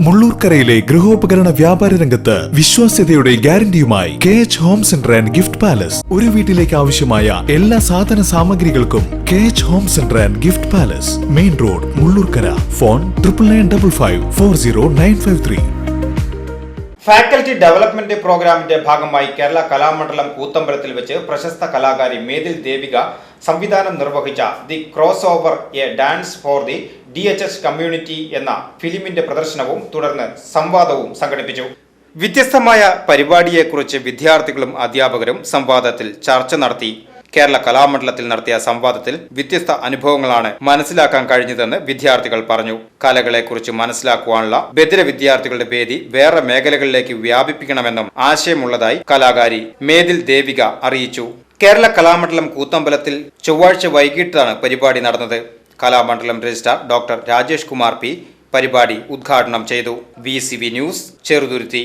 മുള്ളൂർക്കരയിലെ ഗൃഹോപകരണ വ്യാപാര രംഗത്ത് വിശ്വാസ്യതയുടെ ഗ്യാരണ്ടിയുമായി K H home centre and gift palace ഒരു വീട്ടിലേക്ക് ആവശ്യമായ എല്ലാ സാധന സാമഗ്രികൾക്കും K H home centre and gift palace main road Mullurkara. Phone triple nine double five four zero nine five three faculty development പ്രോഗ്രാമിന്റെ ഭാഗമായി കേരള കലാമണ്ഡലം കൂത്തമ്പലത്തിൽ വെച്ച് പ്രശസ്ത കലാകാരി മേതിൽ ദേവിക സംവിധാനം നിർവഹിച്ച the cross over a dance for the D H S community എന്ന ഫിലിമിന്റെ പ്രദർശനവും തുടർന്ന് സംവാദവും സംഘടിപ്പിച്ചു. വ്യത്യസ്തമായ പരിപാടിയെക്കുറിച്ച് വിദ്യാർത്ഥികളും അധ്യാപകരും സംവാദത്തിൽ ചർച്ച നടത്തി. കേരള കലാമണ്ഡലത്തിൽ നടത്തിയ സംവാദത്തിൽ വ്യത്യസ്ത അനുഭവങ്ങളാണ് മനസ്സിലാക്കാൻ കഴിഞ്ഞതെന്ന് വിദ്യാർത്ഥികൾ പറഞ്ഞു. കലകളെക്കുറിച്ച് മനസ്സിലാക്കുവാനുള്ള ബദിര വിദ്യാർത്ഥികളുടെ വേദി വേറെ മേഖലകളിലേക്ക് വ്യാപിപ്പിക്കണമെന്നും ആശയമുള്ളതായി കലാകാരി മേദിൽ ദേവിക അറിയിച്ചു. കേരള കലാമണ്ഡലം കൂത്തമ്പലത്തിൽ ചൊവ്വാഴ്ച വൈകിട്ടാണ് പരിപാടി നടന്നത്. Kalamandalam registrar doctor Rajesh Kumar P പരിപാടി ഉദ്ഘാടനം ചെയ്തു. V news Cheruthuruthy.